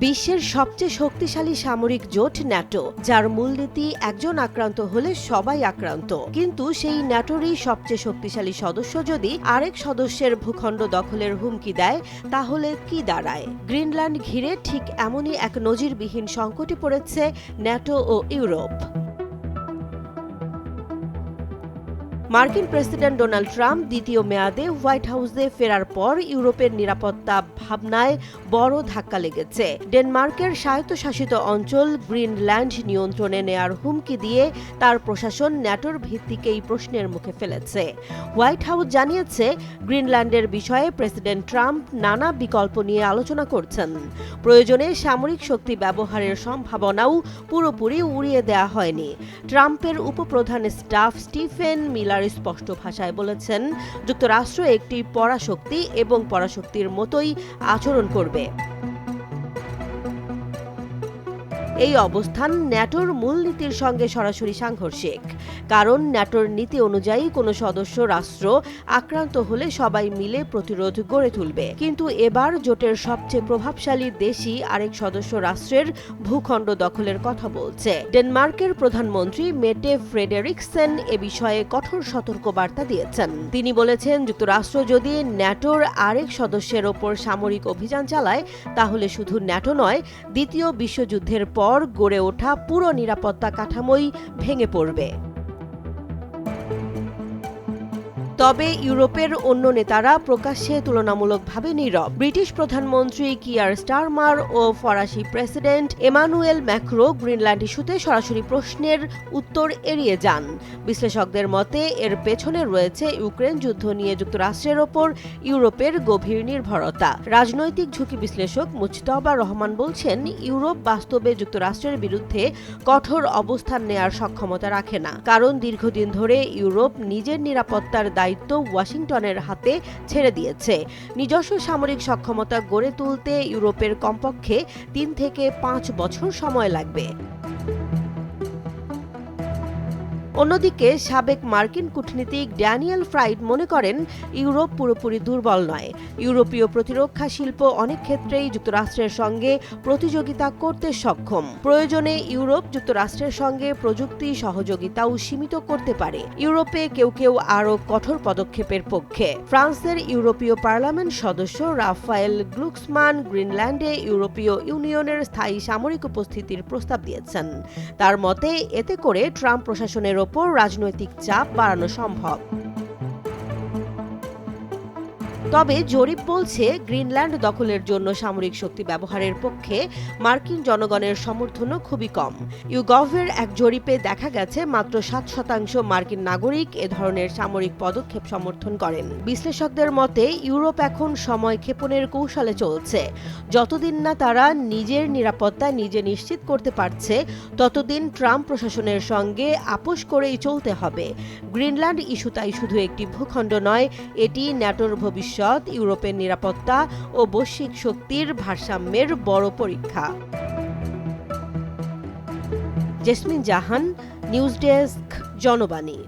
বিশ্বের সবচেয়ে শক্তিশালী সামরিক জোট ন্যাটো, যার মূলনীতি একজন আক্রান্ত হলে সবাই আক্রান্ত। কিন্তু সেই ন্যাটোরই সবচেয়ে শক্তিশালী সদস্য যদি আরেক সদস্যের ভূখণ্ড দখলের হুমকি দেয়, তাহলে কি দাঁড়ায়? গ্রিনল্যান্ড ঘিরে ঠিক এমনই এক নজিরবিহীন সংকটে পড়েছে ন্যাটো ও ইউরোপ। মার্কিন প্রেসিডেন্ট ডোনাল্ড ট্রাম্প দ্বিতীয় মেয়াদে হোয়াইট হাউসে ফেরার পর ইউরোপের নিরাপত্তা ভাবনায় বড় ধাক্কা লেগেছে। ডেনমার্কের স্বায়ত্তশাসিত অঞ্চল গ্রিনল্যান্ড নিয়ন্ত্রণে নেয়ার হুমকি দিয়ে তার প্রশাসন ন্যাটোর ভিত্তিকেই প্রশ্নের মুখে ফেলেছে। হোয়াইট হাউস জানিয়েছে, গ্রিনল্যান্ডের বিষয়ে প্রেসিডেন্ট ট্রাম্প নানা বিকল্প নিয়ে আলোচনা করছেন। প্রয়োজনে সামরিক শক্তি ব্যবহারের সম্ভাবনাও পুরোপুরি উড়িয়ে দেওয়া হয়নি। ট্রাম্পের উপপ্রধান স্টাফ স্টিফেন মিলার স্পষ্ট ভাষায় বলেছেন যুক্তরাষ্ট্র একটি পরাশক্তি এবং পরাশক্তির মতোই আচরণ করবে। এই অবস্থান ন্যাটোর মূলনীতির সঙ্গে সরাসরি সাংঘর্ষিক। কারণ ন্যাটোর নীতি অনুযায়ী কোনো সদস্য রাষ্ট্র আক্রান্ত হলে সবাই মিলে প্রতিরোধ গড়ে তুলবে। কিন্তু এবার জোটের সবচেয়ে প্রভাবশালী দেশই আরেক সদস্য রাষ্ট্রের ভূখণ্ড দখলের কথা বলছে। ডেনমার্কের প্রধানমন্ত্রী মেটে ফ্রেডেরিকসেন এ বিষয়ে কঠোর সতর্কবার্তা দিয়েছেন। তিনি বলেছেন, যুক্তরাষ্ট্র যদি ন্যাটোর আরেক সদস্যের ওপর সামরিক অভিযান চালায়, তাহলে শুধু ন্যাটো নয়, দ্বিতীয় বিশ্বযুদ্ধের পর গড়ে ওঠা পুরো নিরাপত্তা কাঠামোই ভেঙে পড়বে। তবে ইউরোপের অন্য নেতারা প্রকাশ্যে তুলনামূলকভাবে নীরব। ব্রিটিশ প্রধানমন্ত্রী কিয়ার স্টারমার ও ফরাসি প্রেসিডেন্ট এমানুয়েল ম্যাক্রো গ্রিনল্যান্ড ইস্যুতে সরাসরি প্রশ্নের উত্তর এড়িয়ে যান। বিশ্লেষকদের মতে, এর পেছনে রয়েছে ইউক্রেন যুদ্ধ নিয়ে যুক্তরাষ্ট্রের ওপর ইউরোপের গভীর নির্ভরতা। রাজনৈতিক ঝুঁকি বিশ্লেষক মুজতবা রহমান বলছেন, ইউরোপ বাস্তবে যুক্তরাষ্ট্রের বিরুদ্ধে কঠোর অবস্থান নেয়ার সক্ষমতা রাখে না। কারণ দীর্ঘদিন ধরে ইউরোপ নিজের নিরাপত্তার দায়িত্ব ওয়াশিংটনের হাতে ছেড়ে দিয়েছে। নিজস্ব সামরিক সক্ষমতা গড়ে তুলতে ইউরোপের কমপক্ষে তিন থেকে পাঁচ বছর সময় লাগবে। অন্যদিকে সাবেক মার্কিন কূটনীতিক ড্যানিয়েল ফ্রাইড মনে করেন, ইউরোপ পুরোপুরি দুর্বল নয়। ইউরোপীয় প্রতিরক্ষা শিল্প অনেক ক্ষেত্রেই যুক্তরাষ্ট্রের সঙ্গে প্রতিযোগিতা করতে সক্ষম। প্রয়োজনে ইউরোপ যুক্তরাষ্ট্রের সঙ্গে প্রযুক্তি সহযোগিতাও সীমিত করতে পারে। ইউরোপে কেউ কেউ আরও কঠোর পদক্ষেপের পক্ষে। ফ্রান্সের ইউরোপীয় পার্লামেন্ট সদস্য রাফায়েল গ্লুক্সমান গ্রিনল্যান্ডে ইউরোপীয় ইউনিয়নের স্থায়ী সামরিক উপস্থিতির প্রস্তাব দিয়েছেন। তার মতে, এতে করে ট্রাম্প প্রশাসনের ওপর রাজনৈতিক চাপ বাড়ানো সম্ভব। তবে জরিপ বলছে, গ্রিনল্যান্ড দখলের জন্য সামরিক শক্তি ব্যবহারের পক্ষে মার্কিন জনগণের সমর্থনও খুবই কম। ইউগভের এক জরিপে দেখা গেছে, মাত্র সাত শতাংশ মার্কিন নাগরিক এ ধরনের সামরিক পদক্ষেপ সমর্থন করেন। বিশ্লেষকদের মতে, ইউরোপ এখন সময় ক্ষেপণের কৌশলে চলছে। যতদিন না তারা নিজের নিরাপত্তা নিজে নিশ্চিত করতে পারছে, ততদিন ট্রাম্প প্রশাসনের সঙ্গে আপোষ করেই চলতে হবে। গ্রিনল্যান্ড ইস্যু তাই শুধু একটি ভূখণ্ড নয়, এটি ন্যাটোর ভবিষ্যৎ ইউরোপের নিরাপত্তা ও বৈশ্বিক শক্তির ভারসাম্যের বড় পরীক্ষা। Jesmin Jahan news desk Janabani.